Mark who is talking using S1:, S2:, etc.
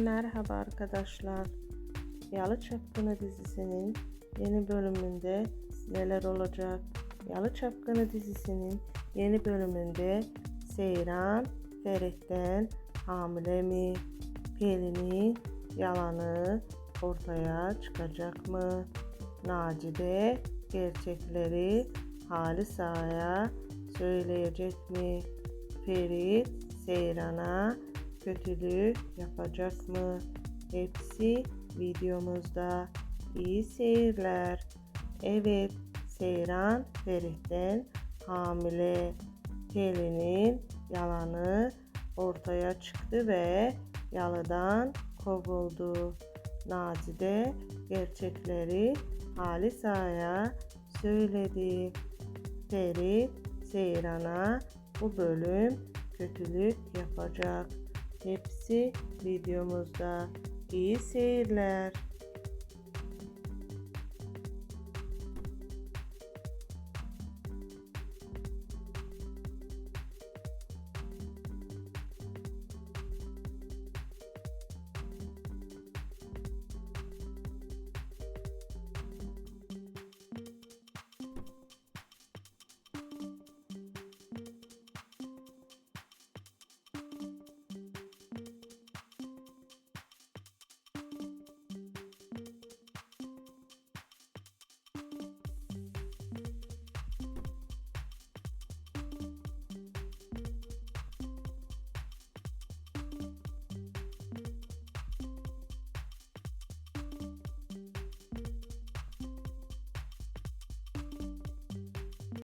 S1: Merhaba arkadaşlar. Yalı Çapkını dizisinin yeni bölümünde neler olacak? Yalı Çapkını dizisinin yeni bölümünde Seyran Ferit'ten hamile mi? Pelin'in yalanı ortaya çıkacak mı? Nacide gerçekleri Halisa'ya söyleyecek mi? Ferit Seyran'a kötülük yapacak mı? Hepsi videomuzda. İyi seyirler. Evet, Seyran Ferit'ten hamile. Pelin'in yalanı ortaya çıktı ve yalıdan kovuldu. Nacide gerçekleri Halisa'ya söyledi. Ferit Seyran'a bu bölüm kötülük yapacak. Hepsi videomuzda. İyi seyirler.